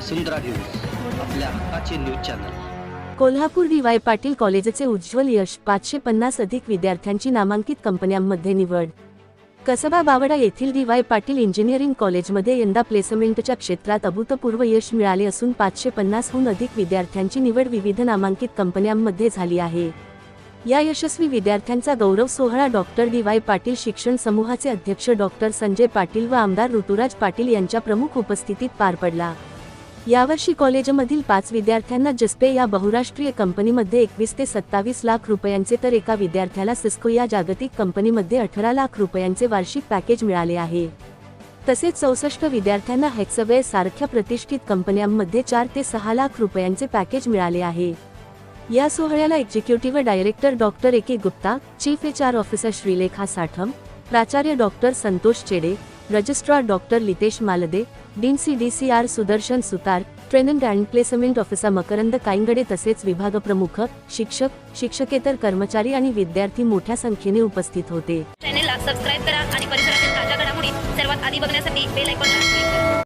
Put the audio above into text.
वसुंधरा news आपल्या हक्काचे news channel. Kolhapur D Y Patil कॉलेजचे उज्ज्वल यश पाचशे पन्नास अधिक विद्यार्थ्यांची नामांकित कंपन्यांमध्ये निवड. कसबा बावडा येथील डी वाय पाटील इंजिनिअरिंग कॉलेजमध्ये यंदा प्लेसमेंटच्या क्षेत्रात अभूतपूर्व यश मिळाले असून पाचशे पन्नासहून अधिक विद्यार्थ्यांची निवड विविध नामांकित कंपन्यांमध्ये झाली आहे. या यशस्वी विद्यार्थ्यांचा गौरव सोहळा डॉक्टर डी वाय पाटील शिक्षण समूहाचे अध्यक्ष डॉक्टर संजय पाटील व आमदार ऋतुराज पाटील यांच्या प्रमुख उपस्थितीत पार पडला. यावर्षी कॉलेजमधील पाच विद्यार्थ्यांना जस्पे या बहुराष्ट्रीय कंपनीमध्ये एकवीस ते सत्तावीस लाख रुपयांचे तर एका विद्यार्थ्याला सिस्को या जागतिक कंपनीमध्ये अठरा लाख रुपयांचे वार्षिक पॅकेज मिळाले आहे. तसेच चौसष्ट विद्यार्थ्यांना हेक्सवे सारख्या प्रतिष्ठित कंपन्यांमध्ये चार ते सहा लाख रुपयांचे पॅकेज मिळाले आहे. या सोहळ्याला executive director doctor A. K. Gupta chief H. R. Officer Shrilekha Satham प्राचार्य doctor Santosh Chede registrar doctor Litesh Malde dean C D C R Sudarshan Sutar training and placement officer Makarand Kaingade तसेच विभाग प्रमुख शिक्षक शिक्षकेतर कर्मचारी आणि विद्यार्थी मोठ्या संख्येने उपस्थित होते. चॅनेलला सबस्क्राईब करा आणि परिसरातील ताज्या घडामोडी सर्वात आधी बघण्यासाठी बेल आयकॉनला